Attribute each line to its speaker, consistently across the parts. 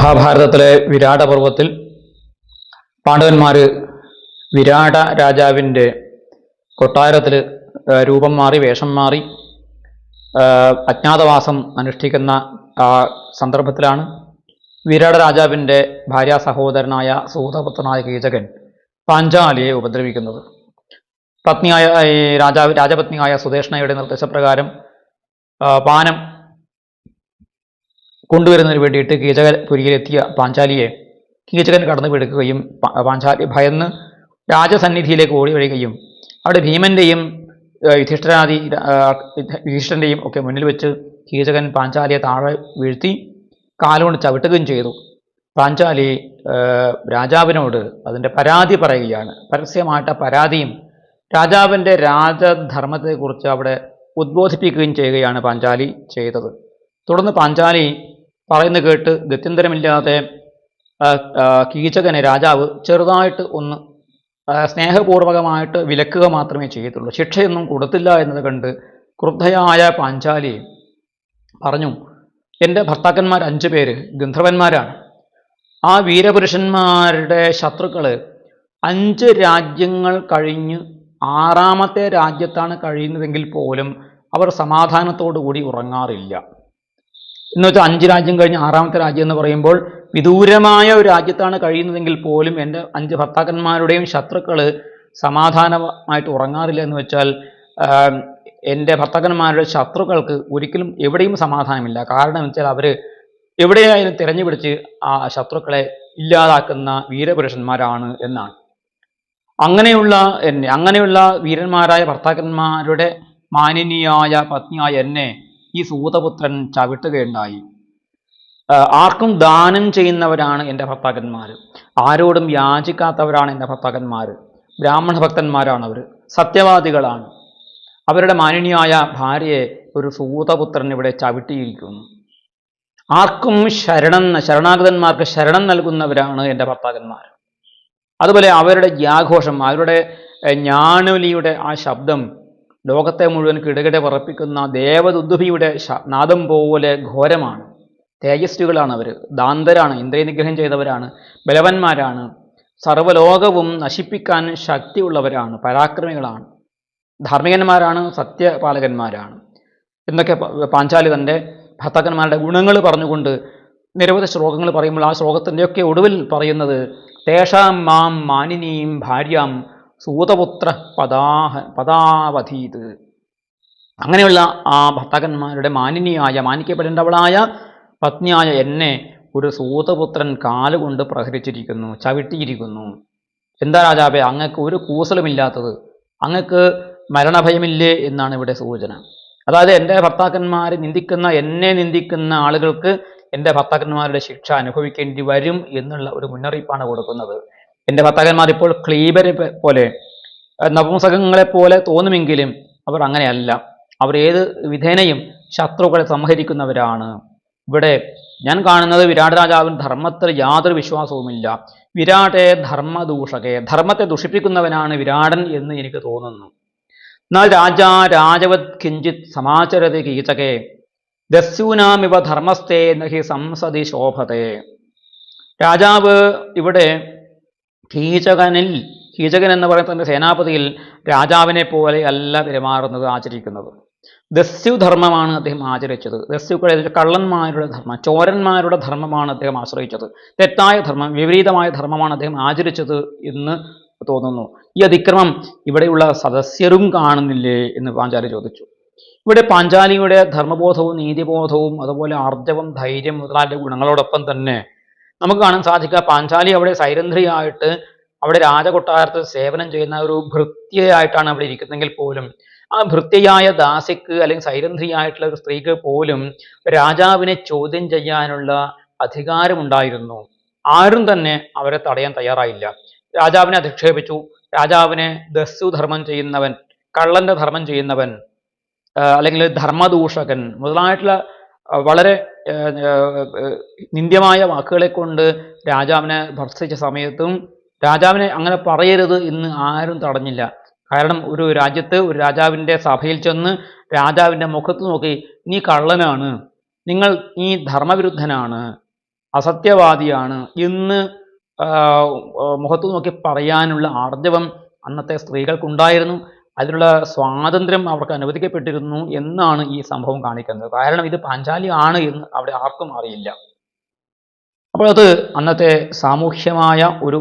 Speaker 1: മഹാഭാരതത്തിലെ വിരാട പർവത്തിൽ പാണ്ഡവന്മാർ വിരാട രാജാവിന്റെ കൊട്ടാരത്തിൽ രൂപം മാറി വേഷം മാറി അജ്ഞാതവാസം അനുഷ്ഠിക്കുന്ന ആ സന്ദർഭത്തിലാണ് വിരാട രാജാവിന്റെ ഭാര്യ സഹോദരനായ സൂതപുത്രനായ കീചകൻ പാഞ്ചാലിയെ ഉപദ്രവിക്കുന്നത്. പത്നിയായ രാജാവ് രാജപത്നിയായ സുദേഷ്ണയുടെ നിർദ്ദേശപ്രകാരം പാനം കൊണ്ടുവരുന്നതിന് വേണ്ടിയിട്ട് കീചകപുരിയിലെത്തിയ പാഞ്ചാലിയെ കീചകൻ കടന്നു പിടുക്കുകയും പാഞ്ചാലി ഭയന്ന് രാജസന്നിധിയിലേക്ക് ഓടി വരികയും അവിടെ ഭീമന്റെയും യുധിഷ്ഠരാദി യുധിഷ്ഠന്റെയും ഒക്കെ മുന്നിൽ വെച്ച് കീചകൻ പാഞ്ചാലിയെ താഴെ വീഴ്ത്തി കാലുകൊണ്ട് ചവിട്ടുകയും ചെയ്തു. പാഞ്ചാലി രാജാവിനോട് അതിന്റെ പരാതി പറയുകയാണ്. പരസ്യമായിട്ട പരാതിയും രാജാവിന്റെ രാജധർമ്മത്തെക്കുറിച്ച് അവിടെ ഉദ്ബോധിപ്പിക്കുകയും ചെയ്യുകയാണ് പാഞ്ചാലി ചെയ്തത്. തുടർന്ന് പാഞ്ചാലി പറയുന്ന കേട്ട് ഗത്യന്തരമില്ലാതെ കീചകനെ രാജാവ് ചെറുതായിട്ട് ഒന്ന് സ്നേഹപൂർവകമായിട്ട് വിലക്കുക മാത്രമേ ചെയ്യത്തുള്ളൂ. ശിക്ഷയൊന്നും കൊടുത്തില്ല എന്നത് കണ്ട് ക്രുദ്ധയായ പാഞ്ചാലി പറഞ്ഞു എന്റെ ഭർത്താക്കന്മാർ അഞ്ചു പേര് ഗന്ധർവന്മാരാണ്. ആ വീരപുരുഷന്മാരുടെ ശത്രുക്കൾ അഞ്ച് രാജ്യങ്ങൾ കഴിഞ്ഞ് ആറാമത്തെ രാജ്യത്താണ് കഴിയുന്നതെങ്കിൽ പോലും അവർ സമാധാനത്തോടു കൂടി ഉറങ്ങാറില്ല. എന്ന് വെച്ചാൽ അഞ്ച് രാജ്യം കഴിഞ്ഞ് ആറാമത്തെ രാജ്യം എന്ന് പറയുമ്പോൾ വിദൂരമായ ഒരു രാജ്യത്താണ് കഴിയുന്നതെങ്കിൽ പോലും എന്റെ അഞ്ച് ഭർത്താക്കന്മാരുടെയും ശത്രുക്കൾ സമാധാനമായിട്ട് ഉറങ്ങാറില്ല എന്ന് വെച്ചാൽ എന്റെ ഭർത്താക്കന്മാരുടെ ശത്രുക്കൾക്ക് ഒരിക്കലും എവിടെയും സമാധാനമില്ല. കാരണം വെച്ചാൽ അവർ എവിടെയായാലും തിരഞ്ഞു പിടിച്ച് ആ ശത്രുക്കളെ ഇല്ലാതാക്കുന്ന വീരപുരുഷന്മാരാണ് എന്നാണ്. അങ്ങനെയുള്ള എന്നെ അങ്ങനെയുള്ള വീരന്മാരായ ഭർത്താക്കന്മാരുടെ മാനിനിയായ പത്നിയായ എന്നെ ഈ സൂതപുത്രൻ ചവിട്ടുകയുണ്ടായി. ആർക്കും ദാനം ചെയ്യുന്നവരാണ് എന്റെ ഭർത്താക്കന്മാർ ആരോടും യാചിക്കാത്തവരാണ് എന്റെ ഭർത്താക്കന്മാർ ബ്രാഹ്മണ ഭക്തന്മാരാണ് അവർ സത്യവാദികളാണ്. അവരുടെ മാനിനിയായ ഭാര്യയെ ഒരു സൂതപുത്രൻ ഇവിടെ ചവിട്ടിയിരിക്കുന്നു. ആർക്കും ശരണം ശരണാഗതന്മാർക്ക് ശരണം നൽകുന്നവരാണ് എന്റെ ഭർത്താക്കന്മാർ അതുപോലെ അവരുടെ ജ്ഞാഘോഷം അവരുടെ ജ്ഞാനുലിയുടെ ആ ശബ്ദം ലോകത്തെ മുഴുവൻ കിടകിട പറപ്പിക്കുന്ന ദേവദുദ്ധുഭിയുടെ നാദം പോലെ ഘോരമാണ്. തേജസ്വികളാണ് അവർ ദാന്തരാണ് ഇന്ദ്രിയ നിഗ്രഹം ചെയ്തവരാണ് ബലവന്മാരാണ്. സർവലോകവും നശിപ്പിക്കാൻ ശക്തിയുള്ളവരാണ് പരാക്രമികളാണ്. ധാർമ്മികന്മാരാണ് സത്യപാലകന്മാരാണ്. എന്നൊക്കെ പാഞ്ചാലി തന്റെ ഭർത്താക്കന്മാരുടെ ഗുണങ്ങൾ പറഞ്ഞുകൊണ്ട് നിരവധി ശ്ലോകങ്ങൾ പറയുമ്പോൾ ആ ശ്ലോകത്തിന്റെയൊക്കെ ഒടുവിൽ പറയുന്നത് തേഷാം മാം മാനിനിയും ഭാര്യാം സൂതപുത്ര പദാഹ പദാവധീത്. അങ്ങനെയുള്ള ആ ഭർത്താക്കന്മാരുടെ മാനിനിയായ മാനിക്കപ്പെടേണ്ടവളായ പത്നിയായ എന്നെ ഒരു സൂതപുത്രൻ കാലുകൊണ്ട് പ്രഹരിച്ചിരിക്കുന്നു ചവിട്ടിയിരിക്കുന്നു. എന്താ രാജാവേ അങ്ങക്ക് ഒരു കൂസലുമില്ലാത്തത്? അങ്ങക്ക് മരണഭയമില്ലേ എന്നാണ് ഇവിടെ സൂചന. അതായത് എന്റെ ഭർത്താക്കന്മാരെ നിന്ദിക്കുന്ന എന്നെ നിന്ദിക്കുന്ന ആളുകൾക്ക് എന്റെ ഭർത്താക്കന്മാരുടെ ശിക്ഷ അനുഭവിക്കേണ്ടി വരും എന്നുള്ള ഒരു മുന്നറിയിപ്പാണ് കൊടുക്കുന്നത്. എന്റെ ഭർത്താക്കന്മാർ ഇപ്പോൾ ക്ലീബരെ പോലെ നപുംസകങ്ങളെ പോലെ തോന്നുമെങ്കിലും അവർ അങ്ങനെയല്ല. അവർ ഏത് വിധേനയും ശത്രുക്കളെ സംഹരിക്കുന്നവരാണ്. ഇവിടെ ഞാൻ കാണുന്നത് വിരാട് രാജാവിന് ധർമ്മത്തിൽ യാതൊരു വിശ്വാസവുമില്ല. വിരാട്ടെ ധർമ്മദൂഷകെ ധർമ്മത്തെ ദുഷിപ്പിക്കുന്നവനാണ് വിരാടൻ എന്ന് എനിക്ക് തോന്നുന്നു. എന്നാൽ രാജാ രാജവത് കിഞ്ചിത് സമാചരത കീചകെ ദസ്യൂനാമിവ ധർമ്മസ്ഥേ നഹി സംസതി ശോഭതേ. രാജാവ് ഇവിടെ കീചകനിൽ കീചകൻ എന്ന് പറയുന്ന തന്റെ സേനാപതിയിൽ രാജാവിനെ പോലെ അല്ല പെരുമാറുന്നത് ആചരിക്കുന്നത്. ദസ്യുധർമ്മമാണ് അദ്ദേഹം ആചരിച്ചത്. ദസ്യുക്കളെ കള്ളന്മാരുടെ ധർമ്മം ചോരന്മാരുടെ ധർമ്മമാണ് അദ്ദേഹം ആശ്രയിച്ചത്. തെറ്റായ ധർമ്മം വിപരീതമായ ധർമ്മമാണ് അദ്ദേഹം ആചരിച്ചത് എന്ന് തോന്നുന്നു. ഈ അതിക്രമം ഇവിടെയുള്ള സദസ്യരും കാണുന്നില്ലേ എന്ന് പാഞ്ചാലി ചോദിച്ചു. ഇവിടെ പാഞ്ചാലിയുടെ ധർമ്മബോധവും നീതിബോധവും അതുപോലെ ആർജവം ധൈര്യം മുതലായ ഗുണങ്ങളോടൊപ്പം തന്നെ നമുക്ക് കാണാൻ സാധിക്കുക. പാഞ്ചാലി അവിടെ സൈരന്ധ്രിയായിട്ട് അവിടെ രാജകൊട്ടാരത്തിൽ സേവനം ചെയ്യുന്ന ഒരു ഭൃത്യയായിട്ടാണ് അവിടെ ഇരിക്കുന്നതെങ്കിൽ പോലും. ആ ഭൃത്യയായ ദാസിക്ക് അല്ലെങ്കിൽ സൈരന്ധ്രിയായിട്ടുള്ള ഒരു സ്ത്രീക്ക് പോലും രാജാവിനെ ചോദ്യം ചെയ്യാനുള്ള അധികാരമുണ്ടായിരുന്നു. ആരും തന്നെ അവരെ തടയാൻ തയ്യാറായില്ല. രാജാവിനെ അധിക്ഷേപിച്ചു. രാജാവിനെ ദസ്യുധർമ്മം ചെയ്യുന്നവൻ കള്ളന്റെ ധർമ്മം ചെയ്യുന്നവൻ അല്ലെങ്കിൽ ധർമ്മദൂഷകൻ മുതലായിട്ടുള്ള വളരെ നിന്ദ്യമായ വാക്കുകളെ കൊണ്ട് രാജാവിനെ ഭർത്തിച്ച സമയത്തും രാജാവിനെ അങ്ങനെ പറയരുത് എന്ന് ആരും തടഞ്ഞില്ല. കാരണം ഒരു രാജ്യത്ത് ഒരു രാജാവിന്റെ സഭയിൽ ചെന്ന് രാജാവിന്റെ മുഖത്ത് നോക്കി നീ കള്ളനാണ്. നിങ്ങൾ നീ ധർമ്മവിരുദ്ധനാണ്. അസത്യവാദിയാണ്. എന്ന് മുഖത്ത് നോക്കി പറയാനുള്ള ആർജവം അന്നത്തെ സ്ത്രീകൾക്കുണ്ടായിരുന്നു. അതിനുള്ള സ്വാതന്ത്ര്യം അവർക്ക് അനുവദിക്കപ്പെട്ടിരുന്നു എന്നാണ് ഈ സംഭവം കാണിക്കുന്നത്. കാരണം ഇത് പാഞ്ചാലി ആണ് എന്ന് അവിടെ ആർക്കും അറിയില്ല. അപ്പോൾ അത് അന്നത്തെ സാമൂഹ്യമായ ഒരു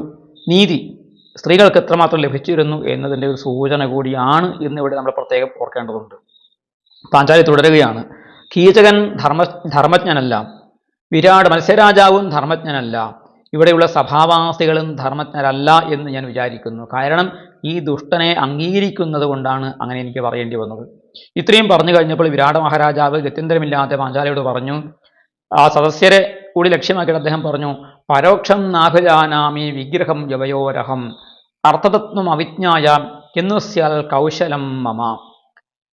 Speaker 1: നീതി സ്ത്രീകൾക്ക് എത്രമാത്രം ലഭിച്ചിരുന്നു എന്നതിന്റെ ഒരു സൂചന കൂടിയാണ് എന്നിവിടെ നമ്മൾ പ്രത്യേകം ഓർക്കേണ്ടതുണ്ട്. പാഞ്ചാലി തുടരുകയാണ്. കീചകൻ ധർമ്മ ധർമ്മജ്ഞനല്ല. വിരാട് മത്സ്യരാജാവും ധർമ്മജ്ഞനല്ല. ഇവിടെയുള്ള സഭാവാസികളും ധർമ്മജ്ഞരല്ല എന്ന് ഞാൻ വിചാരിക്കുന്നു. കാരണം ഈ ദുഷ്ടനെ അംഗീകരിക്കുന്നത് കൊണ്ടാണ് അങ്ങനെ എനിക്ക് പറയേണ്ടി വന്നത്. ഇത്രയും പറഞ്ഞു കഴിഞ്ഞപ്പോൾ വിരാട മഹാരാജാവ് ഗത്യന്തരമില്ലാതെ പാഞ്ചാലയോട് പറഞ്ഞു ആ സദസ്യരെ കൂടി ലക്ഷ്യമാക്കിയിട്ട് അദ്ദേഹം പറഞ്ഞു പരോക്ഷം നാഭിജാനാമി വിഗ്രഹം യവയോരഹം അർത്ഥതത്വം അവിജ്ഞായ എന്നു സ്യാൽ കൗശലം മമ.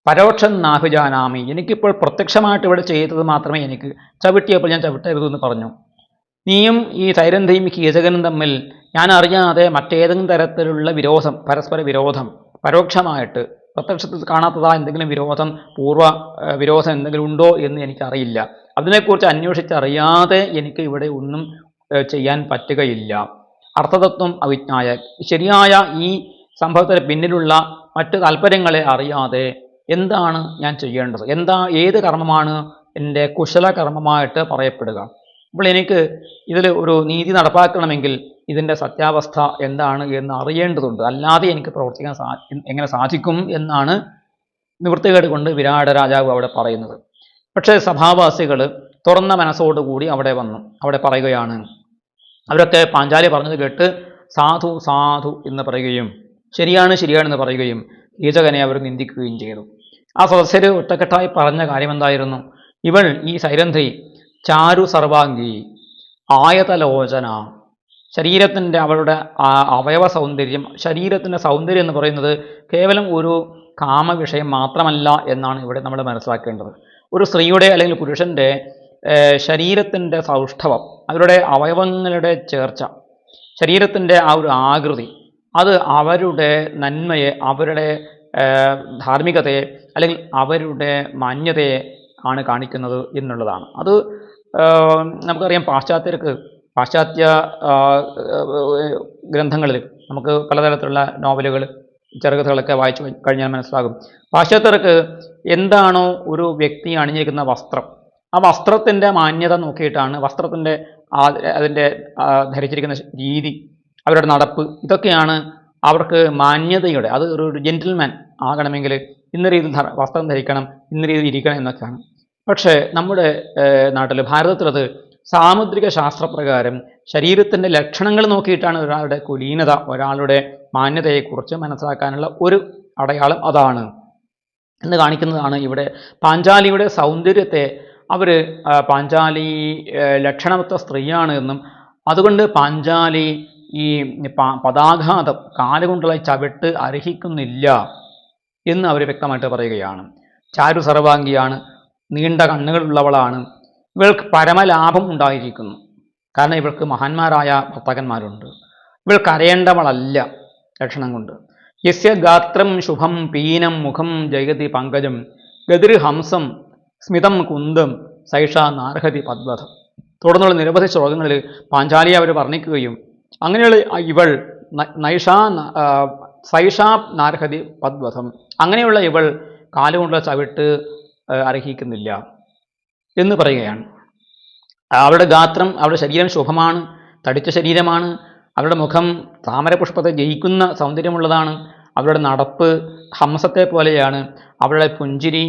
Speaker 1: പരോക്ഷം നാഭിജാനാമി എനിക്കിപ്പോൾ പ്രത്യക്ഷമായിട്ട് ഇവിടെ ചെയ്തത് മാത്രമേ എനിക്ക്. ചവിട്ടിയപ്പോൾ ഞാൻ ചവിട്ടരുതെന്ന് പറഞ്ഞു. നീയും ഈ സൈരന്ധിയും കീചകനും തമ്മിൽ ഞാൻ അറിയാതെ മറ്റേതെങ്കിലും തരത്തിലുള്ള വിരോധം പരസ്പര വിരോധം പരോക്ഷമായിട്ട് പ്രത്യക്ഷത്തിൽ കാണാത്തതാ എന്തെങ്കിലും വിരോധം പൂർവ വിരോധം എന്തെങ്കിലും ഉണ്ടോ എന്ന് എനിക്കറിയില്ല. അതിനെക്കുറിച്ച് അന്വേഷിച്ചറിയാതെ എനിക്ക് ഇവിടെ ഒന്നും ചെയ്യാൻ പറ്റുകയില്ല. അർത്ഥതത്വം അവിജ്ഞായ. ശരിയായ ഈ സംഭവത്തിന് പിന്നിലുള്ള മറ്റു താല്പര്യങ്ങളെ അറിയാതെ എന്താണ് ഞാൻ ചെയ്യേണ്ടത്? എന്താ ഏത് കർമ്മമാണ് എന്റെ കുശല കർമ്മമായിട്ട് പറയപ്പെടുക? അപ്പോൾ എനിക്ക് ഇതിൽ ഒരു നീതി നടപ്പാക്കണമെങ്കിൽ ഇതിന്റെ സത്യാവസ്ഥ എന്താണ് എന്ന് അറിയേണ്ടതുണ്ട്. അല്ലാതെ എനിക്ക് പ്രവർത്തിക്കാൻ സാ എങ്ങനെ സാധിക്കും എന്നാണ് നിവൃത്തികേട് കൊണ്ട് വിരാട രാജാവ് അവിടെ പറയുന്നത്. പക്ഷേ സഭാവാസികൾ തുറന്ന മനസ്സോടുകൂടി അവിടെ വന്നു. അവിടെ പറയുകയാണ് അവരൊക്കെ പാഞ്ചാലി പറഞ്ഞത് കേട്ട് സാധു സാധു എന്ന് പറയുകയും ശരിയാണ് ശരിയാണെന്ന് പറയുകയും കീചകനെ അവർ നിന്ദിക്കുകയും ചെയ്തു. ആ സദസ്യർ ഒറ്റക്കെട്ടായി പറഞ്ഞ കാര്യം എന്തായിരുന്നു? ഇവൾ ഈ സൈരന്ധി ചാരു സർവാംഗി ആയതലോചന. ശരീരത്തിന്റെ അവളുടെ അവയവ സൗന്ദര്യം ശരീരത്തിന്റെ സൗന്ദര്യം എന്ന് പറയുന്നത് കേവലം ഒരു കാമവിഷയം മാത്രമല്ല എന്നാണ് ഇവിടെ നമ്മൾ മനസ്സിലാക്കേണ്ടത്. ഒരു സ്ത്രീയുടെ അല്ലെങ്കിൽ പുരുഷന്റെ ശരീരത്തിന്റെ സൗഷ്ഠവം അവരുടെ അവയവങ്ങളുടെ ചേർച്ച ശരീരത്തിന്റെ ആ ഒരു ആകൃതി അത് അവരുടെ നന്മയെ അവരുടെ ധാർമ്മികതയെ അല്ലെങ്കിൽ അവരുടെ മാന്യതയെ ആണ് കാണിക്കുന്നത് എന്നുള്ളതാണ്. അത് നമുക്കറിയാം പാശ്ചാത്യർക്ക് പാശ്ചാത്യ ഗ്രന്ഥങ്ങളിൽ നമുക്ക് പലതരത്തിലുള്ള നോവലുകൾ ചെറുകഥകളൊക്കെ വായിച്ചു കഴിഞ്ഞാൽ മനസ്സിലാകും. പാശ്ചാത്യർക്ക് എന്താണോ ഒരു വ്യക്തി അണിഞ്ഞിരിക്കുന്ന വസ്ത്രം ആ വസ്ത്രത്തിന്റെ മാന്യത നോക്കിയിട്ടാണ് വസ്ത്രത്തിന്റെ അതിന്റെ ധരിച്ചിരിക്കുന്ന രീതി അവരുടെ നടപ്പ് ഇതൊക്കെയാണ് അവർക്ക് മാന്യതയുടെ അത് ഒരു ജെന്റിൽമാൻ ആകണമെങ്കിൽ ഇന്ന രീതിയിൽ വസ്ത്രം ധരിക്കണം ഇന്ന രീതിയിൽ ഇരിക്കണം എന്നൊക്കെയാണ്. പക്ഷേ നമ്മുടെ നാട്ടിൽ ഭാരതത്തിലത് സാമുദ്രിക ശാസ്ത്രപ്രകാരം ശരീരത്തിന്റെ ലക്ഷണങ്ങൾ നോക്കിയിട്ടാണ് ഒരാളുടെ കുലീനത ഒരാളുടെ മാന്യതയെക്കുറിച്ച് മനസ്സിലാക്കാനുള്ള ഒരു അടയാളം അതാണ്. എന്ന് കാണിക്കുന്നതാണ് ഇവിടെ പാഞ്ചാലിയുടെ സൗന്ദര്യത്തെ അവർ പാഞ്ചാലി ലക്ഷണമൊത്ത സ്ത്രീയാണ് എന്നും അതുകൊണ്ട് പാഞ്ചാലി ഈ പതാഘാതം കാലുകൊണ്ടുള്ള ചവിട്ട് അർഹിക്കുന്നില്ല എന്ന് അവർ വ്യക്തമായിട്ട് പറയുകയാണ്. ചാരു സർവാംഗിയാണ് നീണ്ട കണ്ണുകളുള്ളവളാണ്. ഇവൾക്ക് പരമലാഭം ഉണ്ടായിരിക്കുന്നു. കാരണം ഇവൾക്ക് മഹാന്മാരായ ഭർത്താക്കന്മാരുണ്ട്. ഇവൾ അറിയേണ്ടവളല്ല ലക്ഷണം കൊണ്ട്. യസ്യ ഗാത്രം ശുഭം പീനം മുഖം ജയതി പങ്കജം ഗതിർഹംസം സ്മിതം കുന്തം സൈഷ നാർഹതി പദ്വധം. തുടർന്നുള്ള നിരവധി ശ്ലോകങ്ങളിൽ പാഞ്ചാലി അവർ വർണിക്കുകയും അങ്ങനെയുള്ള ഇവൾ നൈഷ സൈഷാ നാർഹതി പദ്വധം. അങ്ങനെയുള്ള ഇവൾ കാലുകൊണ്ടുള്ള ചവിട്ട് അർഹിക്കുന്നില്ല എന്ന് പറയുകയാണ്. അവളുടെ ഗാത്രം അവളുടെ ശരീരം ശുഭമാണ് തടിച്ച ശരീരമാണ് അവളുടെ മുഖം താമരപുഷ്പത്തെ ജയിക്കുന്ന സൗന്ദര്യമുള്ളതാണ് അവളുടെ നടപ്പ് ഹംസത്തെ പോലെയാണ് അവളുടെ പുഞ്ചിരി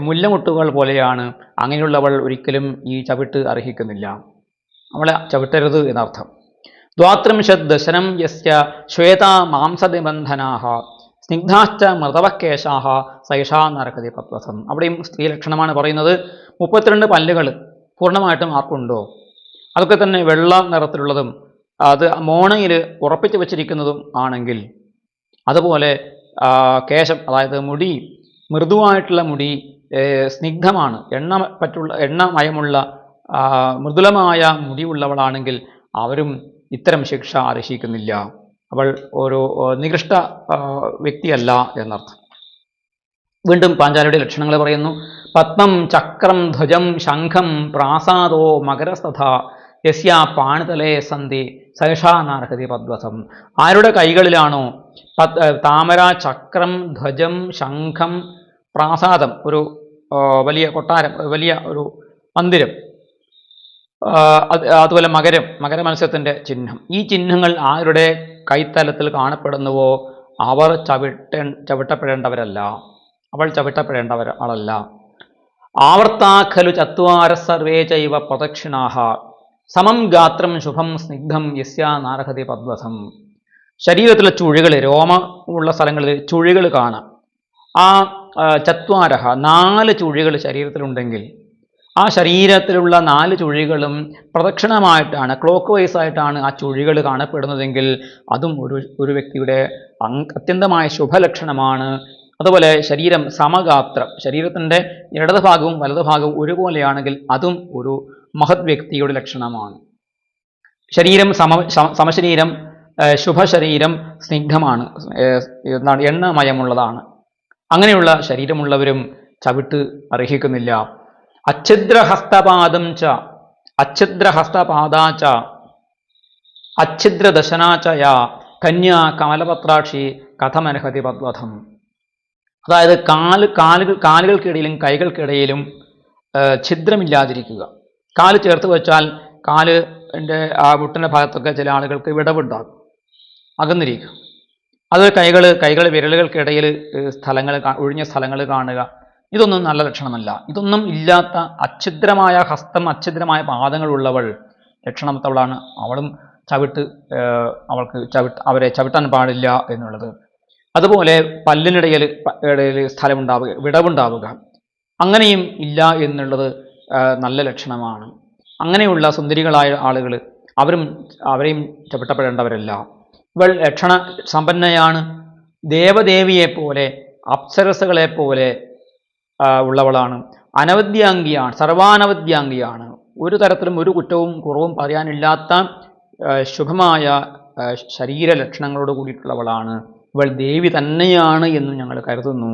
Speaker 1: മുല്ലമുട്ടുകൾ പോലെയാണ് അങ്ങനെയുള്ളവൾ ഒരിക്കലും ഈ ചവിട്ട് അർഹിക്കുന്നില്ല. അവളെ ചവിട്ടരുത് എന്നർത്ഥം. ദ്വാത്രിംശത് ദശനം യസ്യ ശ്വേത മാംസനിബന്ധനാഹ സ്നിഗ്ധാശ്ച മൃതവക്കേശാഹ സൈഷാ നരകതി പത്വസം അവിടെയും സ്ത്രീ ലക്ഷണമാണ് പറയുന്നത്. മുപ്പത്തിരണ്ട് പല്ലുകൾ പൂർണമായിട്ടും ആർക്കുണ്ടോ? അതൊക്കെ തന്നെ വെള്ള നിറത്തിലുള്ളതും അത് മോണയിൽ ഉറപ്പിച്ചു വെച്ചിരിക്കുന്നതും ആണെങ്കിൽ അതുപോലെ കേശം അതായത് മുടി മൃദുവായിട്ടുള്ള മുടി സ്നിഗ്ധമാണ്. എണ്ണ പറ്റുള്ള എണ്ണമയമുള്ള മൃദുലമായ മുടിയുള്ളവളാണെങ്കിൽ അവരും ഇത്തരം ശിക്ഷ അർഹിക്കുന്നില്ല അവൾ ഒരു നികൃഷ്ട വ്യക്തിയല്ല എന്നർത്ഥം. വീണ്ടും പാഞ്ചാലിയുടെ ലക്ഷണങ്ങൾ പറയുന്നു. പത്മം ചക്രം ധ്വജം ശംഖം പ്രാസാദോ മകരസ്തഥ യസ്യ പാണിതലേ സന്ധി സൈഷാനാർഹതി പദ്വസം. ആരുടെ കൈകളിലാണോ? താമര ചക്രം ധ്വജം ശംഖം പ്രാസാദം ഒരു വലിയ കൊട്ടാരം വലിയ ഒരു മന്ദിരം. അതുപോലെ മകരം മകരമത്സ്യത്തിന്റെ ചിഹ്നം. ഈ ചിഹ്നങ്ങൾ ആരുടെ കൈത്തലത്തിൽ കാണപ്പെടുന്നുവോ? അവർ ചവിട്ട ചവിട്ടപ്പെടേണ്ടവരല്ല. അവൾ ചവിട്ടപ്പെടേണ്ടവർ ആളല്ല ആവർത്താ ഖലു ചത്വാര സർവേ ചൈവ പ്രദക്ഷിണാഹ. സമം ഗാത്രം ശുഭം സ്നിഗ്ധം യസ്യാ നാരഹതി പദ്വസം. ശരീരത്തിലെ ചുഴികൾ രോമ ഉള്ള സ്ഥലങ്ങളിൽ ചുഴികൾ കാണാം. ആ, ചത്വാരഹ നാല് ചുഴികൾ ശരീരത്തിലുണ്ടെങ്കിൽ ആ ശരീരത്തിലുള്ള നാല് ചുഴികളും പ്രദക്ഷിണമായിട്ടാണ് ക്ലോക്ക് വൈസ് ആയിട്ടാണ് ആ ചുഴികൾ കാണപ്പെടുന്നതെങ്കിൽ അതും ഒരു ഒരു വ്യക്തിയുടെ അത്യന്തമായ ശുഭലക്ഷണമാണ്. അതുപോലെ ശരീരം സമഗാത്രം ശരീരത്തിന്റെ ഇടതുഭാഗവും വലതുഭാഗവും ഒരുപോലെയാണെങ്കിൽ അതും ഒരു മഹത് വ്യക്തിയുടെ ലക്ഷണമാണ്. ശരീരം സമ സമശരീരം ശുഭശരീരം സ്നിഗ്ധമാണ് എന്താണ് എണ്ണമയമുള്ളതാണ്. അങ്ങനെയുള്ള ശരീരമുള്ളവരും ചവിട്ട് അർഹിക്കുന്നില്ല. അച്ഛിദ്രഹസ്തപാദം ച അച്ഛിദ്രഹസ്തപാദാച അച്ഛിദ്രദശനാചയ കന്യാ കമലപത്രാക്ഷി കഥമനഹതി പദ്വധം. അതായത് കാൽ കാലുകൾ കാലുകൾക്കിടയിലും കൈകൾക്കിടയിലും ഛിദ്രമില്ലാതിരിക്കുക. കാൽ ചേർത്ത് വെച്ചാൽ കാൽ എന്റെ ആ മുട്ടിന്റെ ഭാഗത്തൊക്കെ ചില ആളുകൾക്ക് വിടവുണ്ടാകും. അകന്നിരിക്കുക. അത് കൈകൾ കൈകൾ വിരലുകൾക്കിടയിൽ സ്ഥലങ്ങൾ ഒഴിഞ്ഞ സ്ഥലങ്ങൾ കാണുക. ഇതൊന്നും നല്ല ലക്ഷണമല്ല. ഇതൊന്നും ഇല്ലാത്ത അച്ഛിദ്രമായ ഹസ്തം അച്ഛിദ്രമായ പാദങ്ങളുള്ളവൾ ലക്ഷണമത്തവളാണ്. അവളും ചവിട്ട് അവൾക്ക് ചവിട്ട് അവരെ ചവിട്ടാൻ പാടില്ല എന്നുള്ളത്. അതുപോലെ പല്ലിനിടയിൽ ഇടയിൽ സ്ഥലമുണ്ടാവുക വിടവുണ്ടാവുക. അങ്ങനെയും ഇല്ല എന്നുള്ളത് നല്ല ലക്ഷണമാണ്. അങ്ങനെയുള്ള സുന്ദരികളായ ആളുകൾ അവരും അവരെയും ചവിട്ടപ്പെടേണ്ടവരല്ല. ഇവൾ ലക്ഷണ സമ്പന്നയാണ്. ദേവദേവിയെ പോലെ അപ്സരസുകളെ പോലെ ആ, ഉള്ളവളാണ്. അനവദ്യാംഗിയാണ് സർവാനവദ്യാംഗിയാണ് ഒരു തരത്തിലും ഒരു കുറ്റവും കുറവും പറയാനില്ലാത്ത ശുഭമായ ശരീര ലക്ഷണങ്ങളോട് കൂടിയിട്ടുള്ളവളാണ്. ഇവൾ ദേവി തന്നെയാണ് എന്ന് ഞങ്ങൾ കരുതുന്നു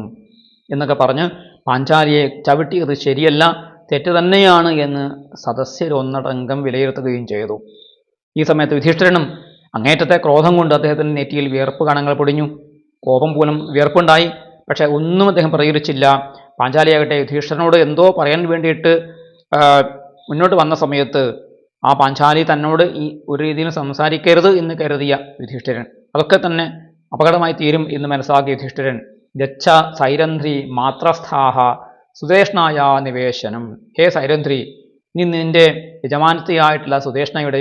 Speaker 1: എന്നൊക്കെ പറഞ്ഞ് പാഞ്ചാലിയെ ചവിട്ടിയത് ശരിയല്ല തെറ്റ് തന്നെയാണ് എന്ന് സദസ്യരൊന്നടങ്കം വിലയിരുത്തുകയും ചെയ്തു. ഈ സമയത്ത് യുധിഷ്ഠിരനും അങ്ങേറ്റത്തെ ക്രോധം കൊണ്ട് അദ്ദേഹത്തിന്റെ നെറ്റിയിൽ വിയർപ്പ് കണങ്ങൾ പൊടിഞ്ഞു. കോപം പോലും വിയർപ്പുണ്ടായി. പക്ഷേ ഒന്നും അദ്ദേഹം പ്രതികരിച്ചില്ല. പാഞ്ചാലിയാകട്ടെ യുധിഷ്ഠിരനോട് എന്തോ പറയാൻ വേണ്ടിയിട്ട് മുന്നോട്ട് വന്ന സമയത്ത് ആ പാഞ്ചാലി തന്നോട് ഈ ഒരു രീതിയിൽ സംസാരിക്കരുത് എന്ന് കരുതിയ യുധിഷ്ഠിരൻ. അതൊക്കെ തന്നെ അപകടമായി തീരും എന്ന് മനസ്സിലാക്കിയ യുധിഷ്ഠിരൻ ഗച്ഛ സൈരന്ധ്രി മാത്രസ്ഥാഹ സുദേഷ്ണായ നിവേശനം. ഹേ സൈരന്ധ്രി നീ നിന്റെ യജമാനത്തെയായിട്ടുള്ള സുദേഷ്ണയുടെ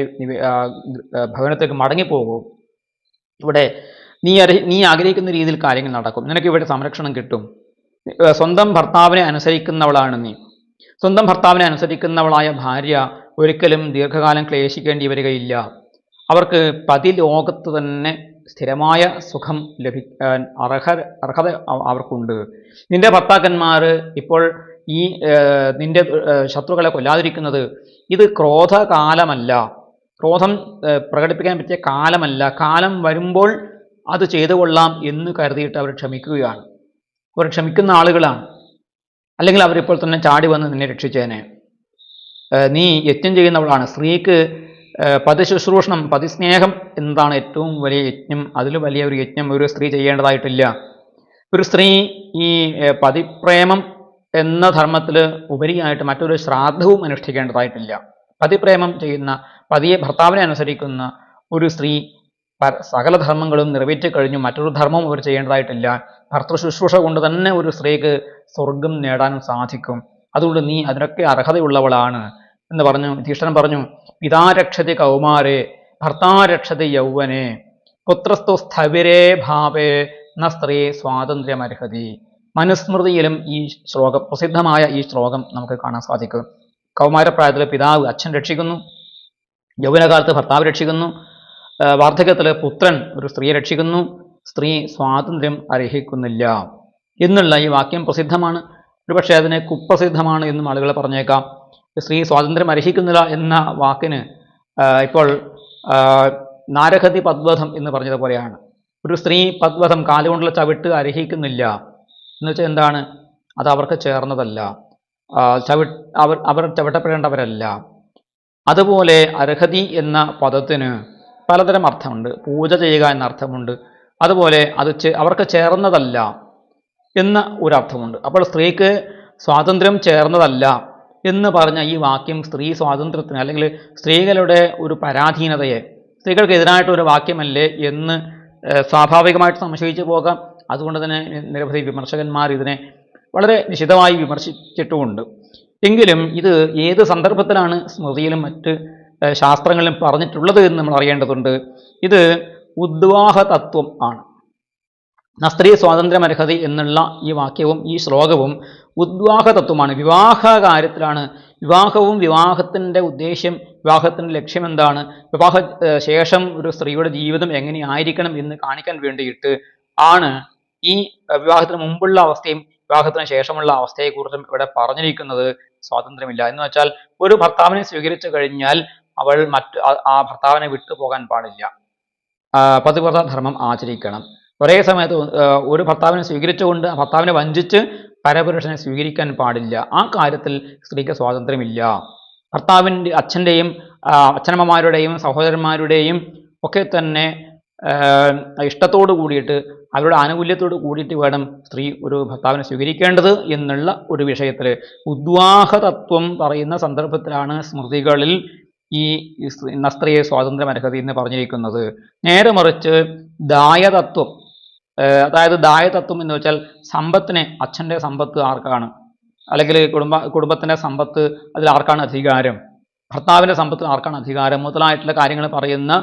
Speaker 1: ഭവനത്തേക്ക് മടങ്ങിപ്പോകൂ. ഇവിടെ നീ നീ ആഗ്രഹിക്കുന്ന രീതിയിൽ കാര്യങ്ങൾ നടക്കും. നിനക്ക് ഇവിടെ സംരക്ഷണം കിട്ടും. സ്വന്തം ഭർത്താവിനെ അനുസരിക്കുന്നവളാണ് നീ. സ്വന്തം ഭർത്താവിനെ അനുസരിക്കുന്നവളായ ഭാര്യ ഒരിക്കലും ദീർഘകാലം ക്ലേശിക്കേണ്ടി വരികയില്ല. അവർക്ക് പതി ലോകത്ത് തന്നെ സ്ഥിരമായ സുഖം ലഭിക്കാൻ അർഹ അർഹത അവർക്കുണ്ട്. നിന്റെ ഭർത്താക്കന്മാർ ഇപ്പോൾ ഈ നിന്റെ ശത്രുക്കളെ കൊല്ലാതിരിക്കുന്നത് ഇത് ക്രോധകാലമല്ല. ക്രോധം പ്രകടിപ്പിക്കാൻ പറ്റിയ കാലമല്ല. കാലം വരുമ്പോൾ അത് ചെയ്തു കൊള്ളാം എന്ന് കരുതിയിട്ട് അവർ ക്ഷമിക്കുകയാണ്. അവർ ക്ഷമിക്കുന്ന ആളുകളാണ്. അല്ലെങ്കിൽ അവരിപ്പോൾ തന്നെ ചാടി വന്ന് നിന്നെ രക്ഷിച്ചേനെ. നീ യജ്ഞം ചെയ്യുന്നവളാണ്. സ്ത്രീക്ക് പതിശുശ്രൂഷണം പതിസ്നേഹം എന്നതാണ് ഏറ്റവും വലിയ യജ്ഞം. അതിൽ വലിയ ഒരു യജ്ഞം ഒരു സ്ത്രീ ചെയ്യേണ്ടതായിട്ടില്ല. ഒരു സ്ത്രീ ഈ പതിപ്രേമം എന്ന ധർമ്മത്തിൽ ഉപരിയായിട്ട് മറ്റൊരു ശ്രാദ്ധവും അനുഷ്ഠിക്കേണ്ടതായിട്ടില്ല. പതിപ്രേമം ചെയ്യുന്ന പതിയെ ഭർത്താവിനെ അനുസരിക്കുന്ന ഒരു സ്ത്രീ സകല ധർമ്മങ്ങളും നിറവേറ്റി കഴിഞ്ഞു മറ്റൊരു ധർമ്മവും അവർ ചെയ്യേണ്ടതായിട്ടില്ല. ഭർത്തൃ ശുശ്രൂഷ കൊണ്ട് തന്നെ ഒരു സ്ത്രീക്ക് സ്വർഗം നേടാനും സാധിക്കും. അതുകൊണ്ട് നീ അതിനൊക്കെ അർഹതയുള്ളവളാണ് എന്ന് പറഞ്ഞു ധീഷ്ഠൻ പറഞ്ഞു പിതാരക്ഷതി കൗമാരെ ഭർത്താരക്ഷതി യൗവനെ പുത്രസ്തു സ്ഥവിരേ ഭാവേ ന സ്ത്രീ സ്വാതന്ത്ര്യമർഹതി. മനുസ്മൃതിയിലും ഈ ശ്ലോകം പ്രസിദ്ധമായ ഈ ശ്ലോകം നമുക്ക് കാണാൻ സാധിക്കും. കൗമാരപ്രായത്തിൽ പിതാവ് അച്ഛൻ രക്ഷിക്കുന്നു യൗവനകാലത്ത് ഭർത്താവ് രക്ഷിക്കുന്നു വാർദ്ധക്യത്തിൽ പുത്രൻ ഒരു സ്ത്രീയെ രക്ഷിക്കുന്നു സ്ത്രീ സ്വാതന്ത്ര്യം അർഹിക്കുന്നില്ല എന്നുള്ള ഈ വാക്യം പ്രസിദ്ധമാണ്. ഒരുപക്ഷെ അതിന് കുപ്രസിദ്ധമാണ് എന്നും ആളുകൾ പറഞ്ഞേക്കാം. സ്ത്രീ സ്വാതന്ത്ര്യം അർഹിക്കുന്നില്ല എന്ന വാക്കിന് ഇപ്പോൾ നാരഹതി പദ്വധം എന്ന് പറഞ്ഞതുപോലെയാണ്. ഒരു സ്ത്രീ പദ്വധം കാലുകൊണ്ടുള്ള ചവിട്ട് അർഹിക്കുന്നില്ല എന്ന് വെച്ചാൽ എന്താണ്? അത് അവർക്ക് ചേർന്നതല്ല. ചവി അവർ അവർ ചവിട്ടപ്പെടേണ്ടവരല്ല. അതുപോലെ അർഹതി എന്ന പദത്തിന് പലതരം അർത്ഥമുണ്ട്. പൂജ ചെയ്യുക എന്ന അർത്ഥമുണ്ട്. അതുപോലെ അത് അവർക്ക് ചേർന്നതല്ല എന്ന ഒരർത്ഥമുണ്ട്. അപ്പോൾ സ്ത്രീക്ക് സ്വാതന്ത്ര്യം ചേർന്നതല്ല എന്ന് പറഞ്ഞ ഈ വാക്യം സ്ത്രീ സ്വാതന്ത്ര്യത്തിന് അല്ലെങ്കിൽ സ്ത്രീകളുടെ ഒരു പരാധീനതയെ സ്ത്രീകൾക്ക് എതിരായിട്ട് ഒരു വാക്യമല്ലേ എന്ന് സ്വാഭാവികമായിട്ട് സംശയിച്ചു പോകാം. അതുകൊണ്ട് തന്നെ നിരവധി വിമർശകന്മാർ ഇതിനെ വളരെ നിശിതമായി വിമർശിച്ചിട്ടുമുണ്ട്. എങ്കിലും ഇത് ഏത് സന്ദർഭത്തിലാണ് സ്മൃതിയിലും മറ്റ് ശാസ്ത്രങ്ങളിലും പറഞ്ഞിട്ടുള്ളത് എന്ന് നമ്മൾ അറിയേണ്ടതുണ്ട്. ഇത് ഉദ്വാഹ തത്വം ആണ് സ്ത്രീ സ്വാതന്ത്ര്യം അർഹതി എന്നുള്ള ഈ വാക്യവും ഈ ശ്ലോകവും ഉദ്വാഹ തത്വമാണ് വിവാഹ കാര്യത്തിലാണ് വിവാഹവും വിവാഹത്തിന്റെ ഉദ്ദേശ്യം വിവാഹത്തിന്റെ ലക്ഷ്യം എന്താണ് വിവാഹ ശേഷം ഒരു സ്ത്രീയുടെ ജീവിതം എങ്ങനെയായിരിക്കണം എന്ന് കാണിക്കാൻ വേണ്ടിയിട്ട് ആണ് ഈ വിവാഹത്തിന് മുമ്പുള്ള അവസ്ഥയും വിവാഹത്തിന് ശേഷമുള്ള അവസ്ഥയെക്കുറിച്ചും ഇവിടെ പറഞ്ഞിരിക്കുന്നത് സ്വാതന്ത്ര്യമില്ല. എന്ന് വെച്ചാൽ ഒരു ഭർത്താവിനെ സ്വീകരിച്ചു കഴിഞ്ഞാൽ അവൾ മറ്റ് ആ- ഭർത്താവിനെ വിട്ടു പോകാൻ പാടില്ല. പതിവ്രത ധർമ്മം ആചരിക്കണം. ഒരേ സമയത്ത് ഒരു ഭർത്താവിനെ സ്വീകരിച്ചുകൊണ്ട് ആ ഭർത്താവിനെ വഞ്ചിച്ച് പരപുരുഷനെ സ്വീകരിക്കാൻ പാടില്ല. ആ കാര്യത്തിൽ സ്ത്രീക്ക് സ്വാതന്ത്ര്യമില്ല. ഭർത്താവിന്റെ അച്ഛന്റെയും അച്ഛനമ്മമാരുടെയും സഹോദരന്മാരുടെയും ഒക്കെ തന്നെ ഇഷ്ടത്തോട് കൂടിയിട്ട് അവരുടെ ആനുകൂല്യത്തോട് കൂടിയിട്ട് വേണം സ്ത്രീ ഒരു ഭർത്താവിനെ സ്വീകരിക്കേണ്ടത് എന്നുള്ള ഒരു വിഷയത്തിൽ ഉദ്വാഹതത്വം പറയുന്ന സന്ദർഭത്തിലാണ് സ്മൃതികളിൽ ഈ ഇന്ന സ്ത്രീയെ സ്വാതന്ത്ര്യം അർഹത എന്ന് പറഞ്ഞിരിക്കുന്നത്. നേരെ മറിച്ച് ദായതത്വം അതായത് ദായതത്വം എന്ന് വെച്ചാൽ സമ്പത്തിനെ അച്ഛന്റെ സമ്പത്ത് ആർക്കാണ്? അല്ലെങ്കിൽ കുടുംബ കുടുംബത്തിന്റെ സമ്പത്ത് അതിൽ ആർക്കാണ് അധികാരം? ഭർത്താവിന്റെ സമ്പത്ത് ആർക്കാണ് അധികാരം? മുതലായിട്ടുള്ള കാര്യങ്ങൾ പറയുന്ന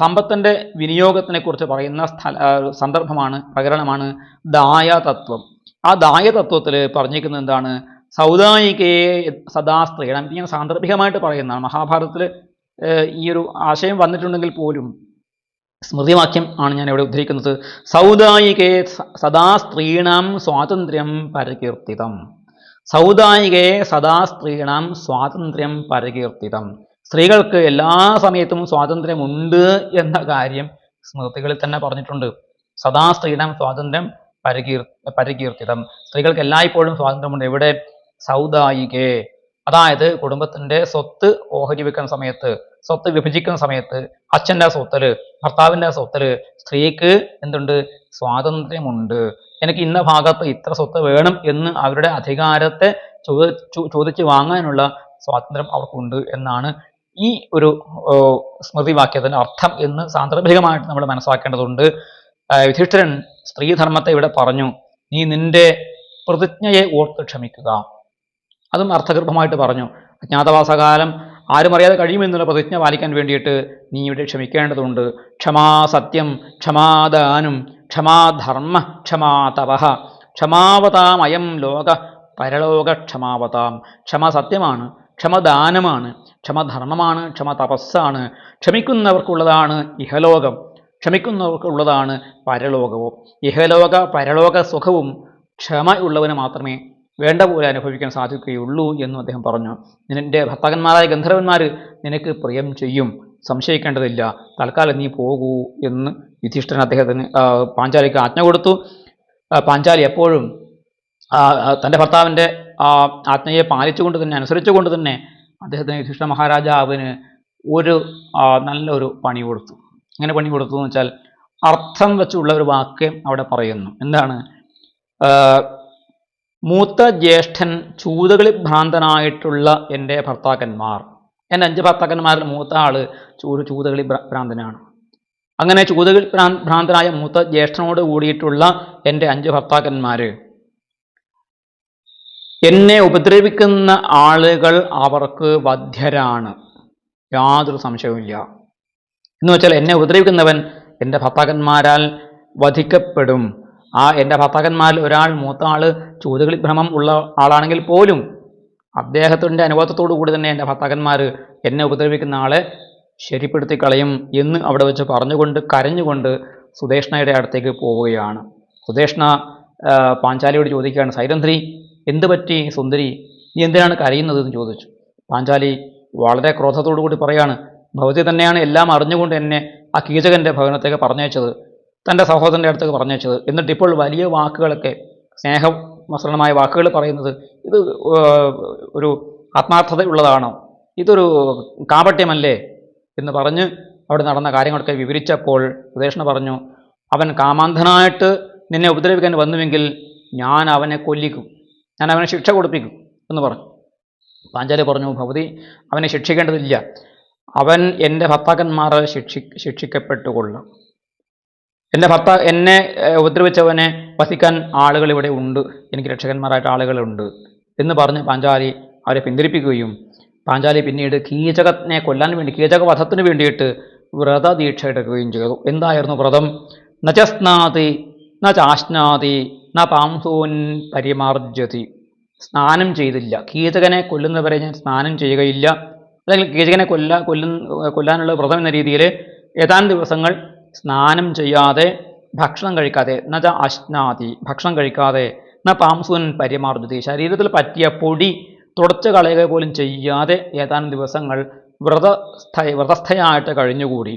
Speaker 1: സമ്പത്തിന്റെ വിനിയോഗത്തിനെക്കുറിച്ച് പറയുന്ന സ്ഥല സന്ദർഭമാണ് പ്രകരണമാണ് ദായതത്വം. ആ ദായതത്വത്തിൽ പറഞ്ഞിരിക്കുന്നത് എന്താണ്? സൗദായികയെ സദാ സ്ത്രീണം ഞാൻ സാന്ദർഭികമായിട്ട് പറയുന്നതാണ്. മഹാഭാരതത്തിൽ ഈ ഒരു ആശയം വന്നിട്ടുണ്ടെങ്കിൽ പോലും സ്മൃതിവാക്യം ആണ് ഞാൻ ഇവിടെ ഉദ്ധരിക്കുന്നത്. സൗദായികയെ സദാ സ്ത്രീണാം സ്വാതന്ത്ര്യം പരികീർത്തിതം. സൗദായികയെ സദാ സ്ത്രീണാം സ്വാതന്ത്ര്യം പരികീർത്തിതം. സ്ത്രീകൾക്ക് എല്ലാ സമയത്തും സ്വാതന്ത്ര്യമുണ്ട് എന്ന കാര്യം സ്മൃതികളിൽ തന്നെ പറഞ്ഞിട്ടുണ്ട്. സദാ സ്ത്രീണാം സ്വാതന്ത്ര്യം പരികീർ പരികീർത്തിതം. സ്ത്രീകൾക്ക് എല്ലായ്പ്പോഴും സ്വാതന്ത്ര്യമുണ്ട്. എവിടെ? സൗദായികേ. അതായത് കുടുംബത്തിന്റെ സ്വത്ത് ഓഹരി വെക്കുന്ന സമയത്ത് സ്വത്ത് വിഭജിക്കുന്ന സമയത്ത് അച്ഛന്റെ സ്വത്തൽ ഭർത്താവിന്റെ സ്വത്തൽ സ്ത്രീക്ക് എന്തുണ്ട്? സ്വാതന്ത്ര്യമുണ്ട്. എനിക്ക് ഇന്ന ഭാഗത്ത് ഇത്ര സ്വത്ത് വേണം എന്ന് അവരുടെ അധികാരത്തെ ചോദിച്ചു വാങ്ങാനുള്ള സ്വാതന്ത്ര്യം അവർക്കുണ്ട് എന്നാണ് ഈ ഒരു സ്മൃതി സ്മൃതിവാക്യത്തിന്റെ അർത്ഥം എന്ന് സാന്ദർഭികമായിട്ട് നമ്മൾ മനസ്സിലാക്കേണ്ടതുണ്ട്. യുധിഷ്ഠിരൻ സ്ത്രീധർമ്മത്തെ ഇവിടെ പറഞ്ഞു നീ നിന്റെ പ്രതിജ്ഞയെ ഓർത്ത് ക്ഷമിക്കുക. അതും അർത്ഥഗർഭമായിട്ട് പറഞ്ഞു. അജ്ഞാതവാസകാലം ആരും അറിയാതെ കഴിയുമെന്നുള്ള പ്രതിജ്ഞ പാലിക്കാൻ വേണ്ടിയിട്ട് നീ ഇവിടെ ക്ഷമിക്കേണ്ടതുണ്ട്. ക്ഷമാ സത്യം ക്ഷമാദാനും ക്ഷമാധർമ്മ ക്ഷമാ തപഹ ക്ഷമാവതാമയം ലോക പരലോക ക്ഷമാവതാം. ക്ഷമ സത്യമാണ് ക്ഷമദാനമാണ് ക്ഷമധർമ്മമാണ് ക്ഷമ ധർമ്മമാണ് ക്ഷമ തപസ്സാണ്. ക്ഷമിക്കുന്നവർക്കുള്ളതാണ് ഇഹലോകം ക്ഷമിക്കുന്നവർക്കുള്ളതാണ് പരലോകവും. ഇഹലോക പരലോക സുഖവും ക്ഷമ ഉള്ളവന് മാത്രമേ വേണ്ട പോലെ അനുഭവിക്കാൻ സാധിക്കുകയുള്ളൂ എന്നും അദ്ദേഹം പറഞ്ഞു. നിന്റെ ഭർത്താക്കന്മാരായ ഗന്ധർവന്മാർ നിനക്ക് പ്രിയം ചെയ്യും. സംശയിക്കേണ്ടതില്ല. തൽക്കാലം നീ പോകൂ എന്ന് യുധിഷ്ഠിരൻ അദ്ദേഹത്തിന് പാഞ്ചാലിക്ക് ആജ്ഞ കൊടുത്തു. പാഞ്ചാലി എപ്പോഴും തന്റെ ഭർത്താവിന്റെ ആജ്ഞയെ പാലിച്ചുകൊണ്ട് തന്നെ അനുസരിച്ചുകൊണ്ട് തന്നെ അദ്ദേഹത്തിന് യുധിഷ്ഠ മഹാരാജാവിന് ഒരു നല്ലൊരു പണി കൊടുത്തു. എങ്ങനെ പണി കൊടുത്തു എന്ന് വെച്ചാൽ അർത്ഥം വെച്ചുള്ള ഒരു വാക്യം അവിടെ പറയുന്നു. എന്താണ്? മൂത്ത ജ്യേഷ്ഠൻ ചൂതുകളി ഭ്രാന്തനായിട്ടുള്ള എന്റെ ഭർത്താക്കന്മാർ. എന്റെ അഞ്ച് ഭർത്താക്കന്മാരിൽ മൂത്ത ആൾ ചൂട് ചൂതുകളി ഭ്രാന്തനാണ്. അങ്ങനെ ചൂതുകളി ഭ്രാ- ഭ്രാന്തനായ മൂത്ത ജ്യേഷ്ഠനോട് കൂടിയിട്ടുള്ള എന്റെ അഞ്ച് ഭർത്താക്കന്മാര്. എന്നെ ഉപദ്രവിക്കുന്ന ആളുകൾ അവർക്ക് വധ്യരാണ്. യാതൊരു സംശയവുമില്ല. എന്ന് വെച്ചാൽ എന്നെ ഉപദ്രവിക്കുന്നവൻ എന്റെ ഭർത്താക്കന്മാരാൽ വധിക്കപ്പെടും. ആ എന്റെ ഭർത്താക്കന്മാരിൽ ഒരാൾ മൂത്ത ആൾ ചൂതുകളി ഭ്രമം ഉള്ള ആളാണെങ്കിൽ പോലും അദ്ദേഹത്തിന്റെ അനുഭവത്തോടു കൂടി തന്നെ എന്റെ ഭർത്താക്കന്മാർ എന്നെ ഉപദ്രവിക്കുന്ന ആളെ ശരിപ്പെടുത്തി കളയും എന്ന് അവിടെ വെച്ച് പറഞ്ഞുകൊണ്ട് കരഞ്ഞുകൊണ്ട് സുദേഷ്ണയുടെ അടുത്തേക്ക് പോവുകയാണ്. സുദേഷ്ണ പാഞ്ചാലിയോട് ചോദിക്കുകയാണ് സൈരന്ധ്രി എന്ത് പറ്റി സുന്ദരി? നീ എന്തിനാണ് കരയുന്നത്? എന്ന് ചോദിച്ചു. പാഞ്ചാലി വളരെ ക്രോധത്തോടു കൂടി പറയാണ് ഭവതി തന്നെയാണ് എല്ലാം അറിഞ്ഞുകൊണ്ട് എന്നെ ആ കീചകന്റെ ഭവനത്തേക്ക് പറഞ്ഞയച്ചത്. തന്റെ സഹോദരന്റെ അടുത്തേക്ക് വെച്ചത്. എന്നിട്ട് ഇപ്പോൾ വലിയ വാക്കുകളൊക്കെ സ്നേഹമസൃണമായ വാക്കുകൾ പറയുന്നത് ഇത് ഒരു ആത്മാർത്ഥതയുള്ളതാണോ? ഇതൊരു കാപട്യമല്ലേ? എന്ന് പറഞ്ഞ് അവിടെ നടന്ന കാര്യങ്ങളൊക്കെ വിവരിച്ചപ്പോൾ സുദേഷ്ണ പറഞ്ഞു അവൻ കാമാന്ധനായിട്ട് നിന്നെ ഉപദ്രവിക്കാൻ വന്നുവെങ്കിൽ ഞാൻ അവനെ കൊല്ലിക്കും. ഞാൻ അവനെ ശിക്ഷ കൊടുപ്പിക്കും. എന്ന് പറഞ്ഞു. പാഞ്ചാലി പറഞ്ഞു ഭവതി അവനെ ശിക്ഷിക്കേണ്ടതില്ല. അവൻ എന്റെ ഭർത്താക്കന്മാർ ശിക്ഷി ശിക്ഷിക്കപ്പെട്ടുകൊള്ളും. എന്റെ ഭർത്ത എന്നെ ഉപദ്രവിച്ചവനെ വസിക്കാൻ ആളുകൾ ഇവിടെ ഉണ്ട്. എനിക്ക് രക്ഷകന്മാരായിട്ട് ആളുകളുണ്ട് എന്ന് പറഞ്ഞ് പാഞ്ചാലി അവരെ പിന്തിരിപ്പിക്കുകയും പാഞ്ചാലി പിന്നീട് കീചകനെ കൊല്ലാൻ വേണ്ടി കീചക വധത്തിന് വേണ്ടിയിട്ട് വ്രതദീക്ഷ എടുക്കുകയും ചെയ്തു. എന്തായിരുന്നു വ്രതം? നചസ്നാതി ന ചാശ്നാതി ന പാംസൂൻ പരിമാർജ്യതി. സ്നാനം ചെയ്തില്ല. കീചകനെ കൊല്ലുന്നവരെ ഞാൻ സ്നാനം ചെയ്യുകയില്ല. അല്ലെങ്കിൽ കീചകനെ കൊല്ല കൊല്ലുന്ന കൊല്ലാനുള്ള വ്രതം എന്ന രീതിയിൽ ഏതാനും ദിവസങ്ങൾ സ്നാനം ചെയ്യാതെ ഭക്ഷണം കഴിക്കാതെ നജ അശ്നാതി ഭക്ഷണം കഴിക്കാതെ ന പാംസുൻ പരിമാർജതി ശരീരത്തിൽ പറ്റിയ പൊടി തുടച്ചു കളയുക പോലും ചെയ്യാതെ ഏതാനും ദിവസങ്ങൾ വ്രതസ്ഥ വ്രതസ്ഥയായിട്ട് കഴിഞ്ഞുകൂടി.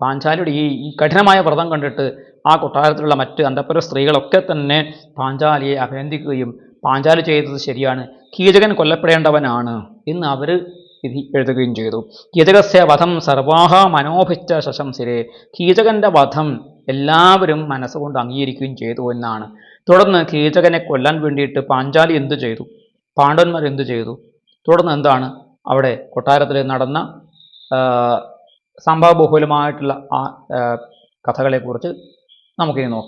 Speaker 1: പാഞ്ചാലിയുടെ ഈ ഈ കഠിനമായ വ്രതം കണ്ടിട്ട് ആ കൊട്ടാരത്തിലുള്ള മറ്റ് അന്തപ്പുര സ്ത്രീകളൊക്കെ തന്നെ പാഞ്ചാലിയെ അഭിനന്ദിക്കുകയും പാഞ്ചാലി ചെയ്തത് ശരിയാണ്. കീചകൻ കൊല്ലപ്പെടേണ്ടവനാണ് എന്ന് അവർ വിധി എഴുതുകയും ചെയ്തു. കീചകസ്യ വധം സർവാഹ മനോഭിച്ച ശശംസിരെ. കീചകന്റെ വധം എല്ലാവരും മനസ്സുകൊണ്ട് അംഗീകരിക്കുകയും ചെയ്തു എന്നാണ്. തുടർന്ന് കീചകനെ കൊല്ലാൻ വേണ്ടിയിട്ട് പാഞ്ചാലി എന്തു ചെയ്തു? പാണ്ഡവന്മാർ എന്തു ചെയ്തു? തുടർന്ന് എന്താണ്? അവിടെ കൊട്ടാരത്തിൽ നടന്ന സംഭവബഹുലമായിട്ടുള്ള ആ, കഥകളെക്കുറിച്ച് നമുക്കിനി നോക്കാം.